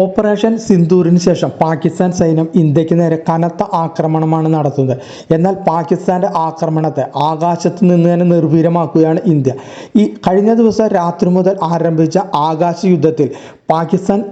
Operation സിന്ദൂറിന് ശേഷം പാകിസ്ഥാൻ സൈന്യം ഇന്ത്യയ്ക്ക് നേരെ കനത്ത ആക്രമണമാണ് നടത്തുന്നത്. എന്നാൽ പാകിസ്ഥാന്റെ ആക്രമണത്തെ ആകാശത്ത് നിന്ന് തന്നെ നിർവീര്യമാക്കുകയാണ് ഇന്ത്യ. ഈ കഴിഞ്ഞ ദിവസം രാത്രി മുതൽ ആരംഭിച്ച ആകാശ യുദ്ധത്തിൽ പാകിസ്ഥാൻ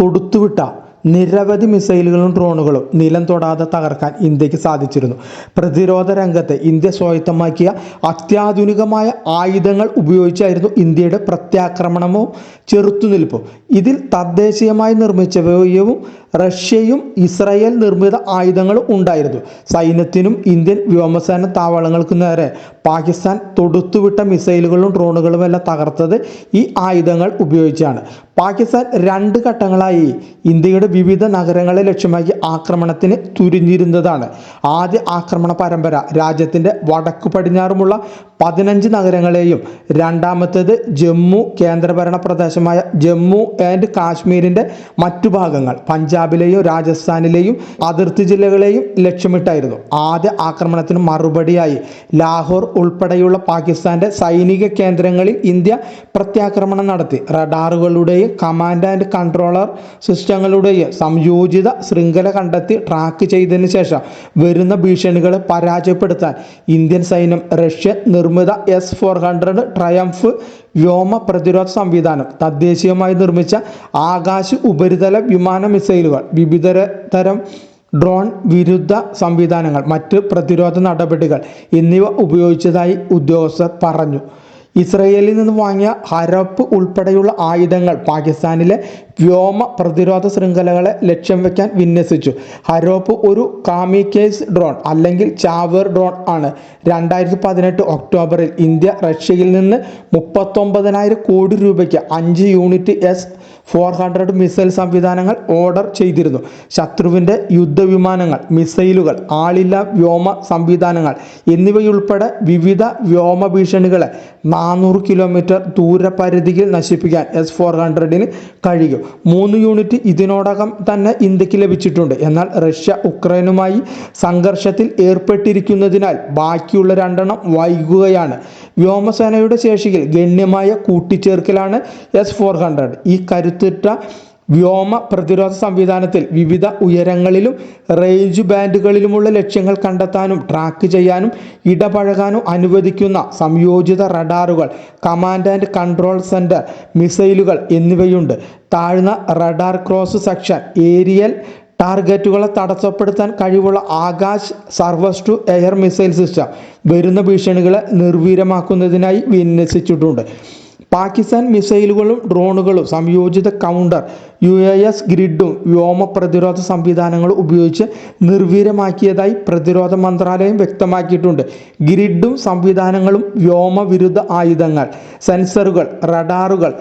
തൊടുത്തുവിട്ട നിരവധി മിസൈലുകളും ഡ്രോണുകളും നിലം തൊടാതെ തകർക്കാൻ ഇന്ത്യയ്ക്ക് സാധിച്ചിരുന്നു. പ്രതിരോധ രംഗത്തെ ഇന്ത്യ സ്വായത്തമാക്കിയ അത്യാധുനികമായ ആയുധങ്ങൾ ഉപയോഗിച്ചായിരുന്നു ഇന്ത്യയുടെ പ്രത്യാക്രമണമോ ചെറുത്തുനിൽപ്പോ. ഇതിൽ തദ്ദേശീയമായി നിർമ്മിച്ചവയും റഷ്യയും ഇസ്രായേൽ നിർമ്മിത ആയുധങ്ങളും ഉണ്ടായിരുന്നു. സൈന്യത്തിനും ഇന്ത്യൻ വ്യോമസേന താവളങ്ങൾക്ക് നേരെ പാകിസ്ഥാൻ തൊടുത്തുവിട്ട മിസൈലുകളും ഡ്രോണുകളും എല്ലാം തകർത്തത് ഈ ആയുധങ്ങൾ ഉപയോഗിച്ചാണ്. പാകിസ്ഥാൻ രണ്ട് ഘട്ടങ്ങളായി ഇന്ത്യയുടെ വിവിധ നഗരങ്ങളെ ലക്ഷ്യമാക്കി ആക്രമണത്തിന് തുരിഞ്ഞിരുന്നതാണ്. ആദ്യ ആക്രമണ പരമ്പര രാജ്യത്തിന്റെ വടക്കു പടിഞ്ഞാറുമുള്ള പതിനഞ്ച് നഗരങ്ങളെയും. രണ്ടാമത്തേത് ജമ്മു കേന്ദ്രഭരണ പ്രദേശമായ ജമ്മു ആൻഡ് കാശ്മീരിന്റെ മറ്റു ഭാഗങ്ങൾ. പഞ്ചാബിലെയും രാജസ്ഥാനിലെയും അതിർത്തി ജില്ലകളെയും ലക്ഷ്യമിട്ടായിരുന്നു. ആദ്യ ആക്രമണത്തിന് മറുപടിയായി ലാഹോർ ഉൾപ്പെടെയുള്ള പാകിസ്ഥാന്റെ സൈനിക കേന്ദ്രങ്ങളിൽ ഇന്ത്യ പ്രത്യാക്രമണം നടത്തി. റഡാറുകളുടെയും കമാൻഡ് ആൻഡ് കൺട്രോളർ സിസ്റ്റങ്ങളുടെയും സംയോജിത ശൃംഖല കണ്ടെത്തി ട്രാക്ക് ചെയ്തതിനു ശേഷം വരുന്ന ഭീഷണികളെ പരാജയപ്പെടുത്താൻ ഇന്ത്യൻ സൈന്യം റഷ്യൻ നിർമ്മിത എസ് ഫോർ ഹൺഡ്രഡ് ട്രയംഫ് വ്യോമ പ്രതിരോധ സംവിധാനം. തദ്ദേശീയമായി നിർമ്മിച്ച ആകാശ ഉപരിതല വിമാന മിസൈലുകൾ വിവിധ തരം ഡ്രോൺ വിരുദ്ധ സംവിധാനങ്ങൾ മറ്റ് പ്രതിരോധ നടപടികൾ എന്നിവ ഉപയോഗിച്ചതായി ഉദ്യോഗസ്ഥർ പറഞ്ഞു. ഇസ്രയേലിൽ നിന്ന് വാങ്ങിയ ഹരപ്പ് ഉൾപ്പെടെയുള്ള ആയുധങ്ങൾ പാകിസ്ഥാനിലെ വ്യോമ പ്രതിരോധ ശൃംഖലകളെ ലക്ഷ്യം വെക്കാൻ വിന്യസിച്ചു. ഹരോപ്പ് ഒരു കാമിക്കേസ് ഡ്രോൺ അല്ലെങ്കിൽ ചാവർ ഡ്രോൺ ആണ്. രണ്ടായിരത്തി പതിനെട്ട് ഒക്ടോബറിൽ ഇന്ത്യ റഷ്യയിൽ നിന്ന് മുപ്പത്തൊമ്പതിനായിരം കോടി രൂപയ്ക്ക് അഞ്ച് unit S four hundred missile സംവിധാനങ്ങൾ ഓർഡർ ചെയ്തിരുന്നു. ശത്രുവിന്റെ യുദ്ധവിമാനങ്ങൾ മിസൈലുകൾ ആളില്ല വ്യോമ സംവിധാനങ്ങൾ എന്നിവയുൾപ്പെടെ വിവിധ വ്യോമ ഭീഷണികളെ നാനൂറ് കിലോമീറ്റർ ദൂരപരിധിയിൽ നശിപ്പിക്കാൻ എസ് ഫോർ ഹൺഡ്രഡിന് കഴിയും. മൂന്ന് യൂണിറ്റ് ഇതിനോടകം തന്നെ ഇന്ത്യയ്ക്ക് ലഭിച്ചിട്ടുണ്ട്. എന്നാൽ റഷ്യ ഉക്രൈനുമായി സംഘർഷത്തിൽ ഏർപ്പെട്ടിരിക്കുന്നതിനാൽ ബാക്കിയുള്ള രണ്ടെണ്ണം വൈകുകയാണ്. വ്യോമസേനയുടെ ശേഷിയിൽ ഗണ്യമായ കൂട്ടിച്ചേർക്കലാണ് എസ് ഫോർ ഹൺഡ്രഡ് ഈ കരുത്തുറ്റ വ്യോമ പ്രതിരോധ സംവിധാനത്തിൽ വിവിധ ഉയരങ്ങളിലും റേഞ്ച് ബാൻഡുകളിലുമുള്ള ലക്ഷ്യങ്ങൾ കണ്ടെത്താനും ട്രാക്ക് ചെയ്യാനും ഇടപഴകാനും അനുവദിക്കുന്ന സംയോജിത റഡാറുകൾ കമാൻഡ് ആൻഡ് കൺട്രോൾ സെന്റർ മിസൈലുകൾ എന്നിവയുണ്ട്. താഴ്ന്ന റഡാർ ക്രോസ് സെക്ഷൻ ഏരിയൽ ടാർഗറ്റുകളെ തടസ്സപ്പെടുത്താൻ കഴിവുള്ള Akash surface to air missile system വരുന്ന ഭീഷണികളെ നിർവീര്യമാക്കുന്നതിനായി വിന്യസിച്ചിട്ടുണ്ട്. പാകിസ്ഥാൻ മിസൈലുകളും ഡ്രോണുകളും സംയോജിത കൗണ്ടർ യു എ എസ് ഗ്രിഡും വ്യോമ പ്രതിരോധ സംവിധാനങ്ങളും ഉപയോഗിച്ച് നിർവീര്യമാക്കിയതായി പ്രതിരോധ മന്ത്രാലയം വ്യക്തമാക്കിയിട്ടുണ്ട്. ഗ്രിഡും സംവിധാനങ്ങളും വ്യോമവിരുദ്ധ ആയുധങ്ങൾ സെൻസറുകൾ റഡാറുകൾ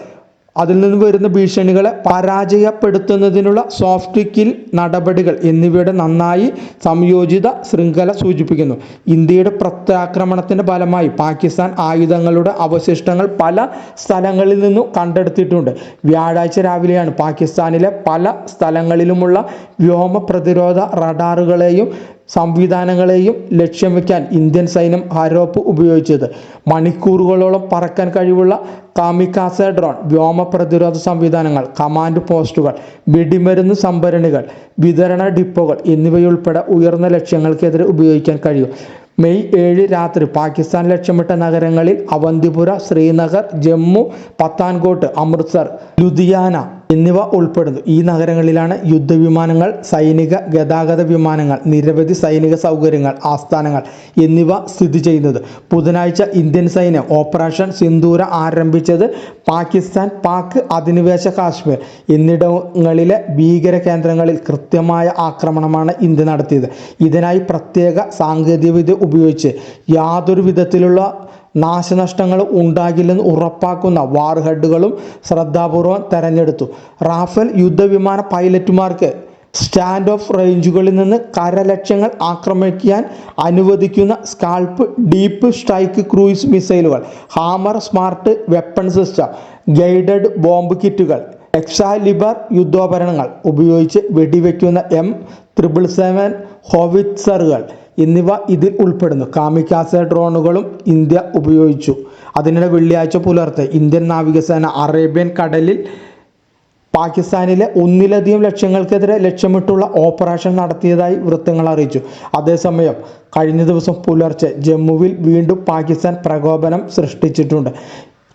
അതിൽ നിന്ന് വരുന്ന ഭീഷണികളെ പരാജയപ്പെടുത്തുന്നതിനുള്ള സോഫ്റ്റ് കിൽ നടപടികൾ എന്നിവയുടെ നന്നായി സംയോജിത ശൃംഖല സൂചിപ്പിക്കുന്നു. ഇന്ത്യയുടെ പ്രത്യാക്രമണത്തിന്റെ ഫലമായി പാകിസ്ഥാൻ ആയുധങ്ങളുടെ അവശിഷ്ടങ്ങൾ പല സ്ഥലങ്ങളിൽ നിന്നും കണ്ടെടുത്തിട്ടുണ്ട്. വ്യാഴാഴ്ച രാവിലെയാണ് പാകിസ്ഥാനിലെ പല സ്ഥലങ്ങളിലുമുള്ള വ്യോമ പ്രതിരോധ റഡാറുകളെയും സംവിധാനങ്ങളെയും ലക്ഷ്യം വയ്ക്കാൻ ഇന്ത്യൻ സൈന്യം ഹരോപ്പ് ഉപയോഗിച്ചത്. മണിക്കൂറുകളോളം പറക്കാൻ കഴിവുള്ള കാമിക്കാസ ഡ്രോൺ വ്യോമ പ്രതിരോധ സംവിധാനങ്ങൾ കമാൻഡ് പോസ്റ്റുകൾ വെടിമരുന്ന് സംഭരണികൾ വിതരണ ഡിപ്പോകൾ എന്നിവയുൾപ്പെടെ ഉയർന്ന ലക്ഷ്യങ്ങൾക്കെതിരെ ഉപയോഗിക്കാൻ കഴിയും. മെയ് ഏഴ് രാത്രി പാകിസ്ഥാൻ ലക്ഷ്യമിട്ട നഗരങ്ങളിൽ അവന്തിപുര ശ്രീനഗർ ജമ്മു പത്താൻകോട്ട് അമൃത്സർ ലുധിയാന എന്നിവ ഉൾപ്പെടുന്നു. ഈ നഗരങ്ങളിലാണ് യുദ്ധവിമാനങ്ങൾ സൈനിക ഗതാഗത വിമാനങ്ങൾ നിരവധി സൈനിക സൗകര്യങ്ങൾ ആസ്ഥാനങ്ങൾ എന്നിവ സ്ഥിതി ചെയ്യുന്നത്. ബുധനാഴ്ച ഇന്ത്യൻ സൈന്യം ഓപ്പറേഷൻ സിന്ദൂര ആരംഭിച്ചത് പാകിസ്ഥാൻ പാക് അധിനിവേശ കാശ്മീർ എന്നിടങ്ങളിലെ ഭീകര കേന്ദ്രങ്ങളിൽ കൃത്യമായ ആക്രമണമാണ് ഇന്ത്യ നടത്തിയത്. ഇതിനായി പ്രത്യേക സാങ്കേതികവിദ്യ ഉപയോഗിച്ച് യാതൊരു വിധത്തിലുള്ള നാശനഷ്ടങ്ങൾ ഉണ്ടാകില്ലെന്ന് ഉറപ്പാക്കുന്ന വാർ ഹെഡുകളും ശ്രദ്ധാപൂർവം തെരഞ്ഞെടുത്തു. റാഫേൽ യുദ്ധവിമാന പൈലറ്റുമാർക്ക് സ്റ്റാൻഡ് ഓഫ് റേഞ്ചുകളിൽ നിന്ന് കരലക്ഷ്യങ്ങൾ ആക്രമിക്കാൻ അനുവദിക്കുന്ന സ്കാൾപ്പ് ഡീപ്പ് സ്ട്രൈക്ക് ക്രൂയിസ് മിസൈലുകൾ HAMMER smart weapon system guided bomb കിറ്റുകൾ എക്സാലിബർ യുദ്ധോപകരണങ്ങൾ ഉപയോഗിച്ച് വെടിവെക്കുന്ന എം ത്രിപിൾ സെവൻ ഹോവിറ്റ്സറുകൾ എന്നിവ ഇതിൽ ഉൾപ്പെടുന്നു. കാമിക്കാസ ഡ്രോണുകളും ഇന്ത്യ ഉപയോഗിച്ചു. അതിനിടെ വെള്ളിയാഴ്ച പുലർത്തെ ഇന്ത്യൻ നാവികസേന അറേബ്യൻ കടലിൽ പാകിസ്ഥാനിലെ ഒന്നിലധികം ലക്ഷ്യങ്ങൾക്കെതിരെ ലക്ഷ്യമിട്ടുള്ള ഓപ്പറേഷൻ നടത്തിയതായി വൃത്തങ്ങൾ അറിയിച്ചു. അതേസമയം കഴിഞ്ഞ ദിവസം പുലർച്ചെ ജമ്മുവിൽ വീണ്ടും പാകിസ്ഥാൻ പ്രകോപനം സൃഷ്ടിച്ചിട്ടുണ്ട്.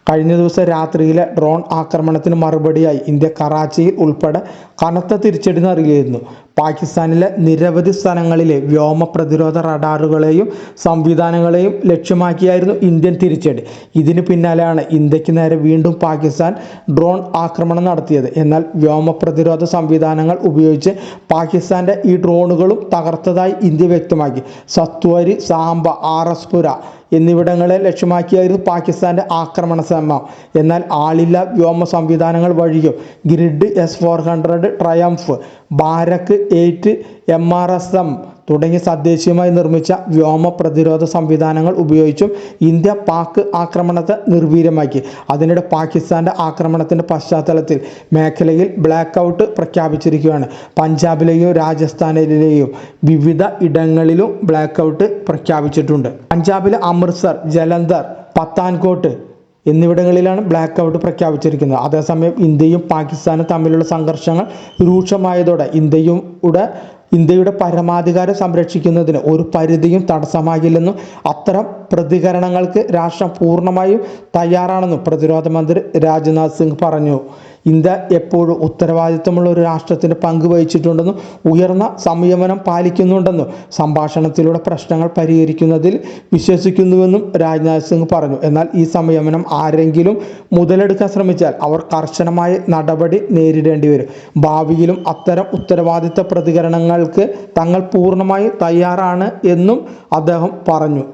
കഴിഞ്ഞ ദിവസം രാത്രിയിലെ ഡ്രോൺ ആക്രമണത്തിന് മറുപടിയായി ഇന്ത്യ കറാച്ചിയിൽ ഉൾപ്പെടെ കനത്ത തിരിച്ചടി നൽകിയിരുന്നു. പാകിസ്ഥാനിലെ നിരവധി സ്ഥലങ്ങളിലെ വ്യോമ പ്രതിരോധ റഡാറുകളെയും സംവിധാനങ്ങളെയും ലക്ഷ്യമാക്കിയായിരുന്നു ഇന്ത്യൻ തിരിച്ചടി. ഇതിന് പിന്നാലെയാണ് ഇന്ത്യയ്ക്ക് നേരെ വീണ്ടും പാകിസ്ഥാൻ ഡ്രോൺ ആക്രമണം നടത്തിയത്. എന്നാൽ വ്യോമ പ്രതിരോധ സംവിധാനങ്ങൾ ഉപയോഗിച്ച് പാകിസ്ഥാന്റെ ഈ ഡ്രോണുകളും തകർത്തതായി ഇന്ത്യ വ്യക്തമാക്കി. സത്വരി സാംബ ആർ എസ് പുര എന്നിവിടങ്ങളെ ലക്ഷ്യമാക്കിയായിരുന്നു പാകിസ്ഥാന്റെ ആക്രമണ ശ്രമം എന്നാൽ ആളില്ല വ്യോമ സംവിധാനങ്ങൾ വഴിയും grid S four hundred Triumf Barak eight M R S M തുടങ്ങി തദ്ദേശീയമായി നിർമ്മിച്ച വ്യോമ പ്രതിരോധ സംവിധാനങ്ങൾ ഉപയോഗിച്ചും ഇന്ത്യ പാക് ആക്രമണത്തെ നിർവീര്യമാക്കി. അതിനിടെ പാകിസ്ഥാന്റെ ആക്രമണത്തിന്റെ പശ്ചാത്തലത്തിൽ മേഖലയിൽ ബ്ലാക്ക് ഔട്ട് പ്രഖ്യാപിച്ചിരിക്കുകയാണ്. പഞ്ചാബിലെയും രാജസ്ഥാനിലെയും വിവിധ ഇടങ്ങളിലും ബ്ലാക്ക് ഔട്ട് പ്രഖ്യാപിച്ചിട്ടുണ്ട്. പഞ്ചാബിലെ അമൃത്സർ ജലന്ധർ പത്താൻകോട്ട് എന്നിവിടങ്ങളിലാണ് ബ്ലാക്ക് ഔട്ട് പ്രഖ്യാപിച്ചിരിക്കുന്നത്. അതേസമയം ഇന്ത്യയും പാകിസ്ഥാനും തമ്മിലുള്ള സംഘർഷങ്ങൾ രൂക്ഷമായതോടെ ഇന്ത്യയും ഇന്ത്യയുടെ ഇന്ത്യയുടെ പരമാധികാരം സംരക്ഷിക്കുന്നതിന് ഒരു പരിധിയും തടസ്സമാകില്ലെന്നും അത്തരം പ്രതികരണങ്ങൾക്ക് രാഷ്ട്രം പൂർണമായും തയ്യാറാണെന്നും പ്രതിരോധ മന്ത്രി രാജ്നാഥ് സിംഗ് പറഞ്ഞു. ഇന്ത്യ എപ്പോഴും ഉത്തരവാദിത്തമുള്ള ഒരു രാഷ്ട്രത്തിന് പങ്ക് വഹിച്ചിട്ടുണ്ടെന്നും ഉയർന്ന സംയമനം പാലിക്കുന്നുണ്ടെന്നും സംഭാഷണത്തിലൂടെ പ്രശ്നങ്ങൾ പരിഹരിക്കുന്നതിൽ വിശ്വസിക്കുന്നുവെന്നും രാജ്നാഥ് സിംഗ് പറഞ്ഞു. എന്നാൽ ഈ സംയമനം ആരെങ്കിലും മുതലെടുക്കാൻ ശ്രമിച്ചാൽ അവർ കർശനമായ നടപടി നേരിടേണ്ടി വരും. ഭാവിയിലും അത്തരം ഉത്തരവാദിത്ത പ്രതികരണങ്ങൾക്ക് തങ്ങൾ പൂർണമായി തയ്യാറാണ് എന്നും അദ്ദേഹം പറഞ്ഞു.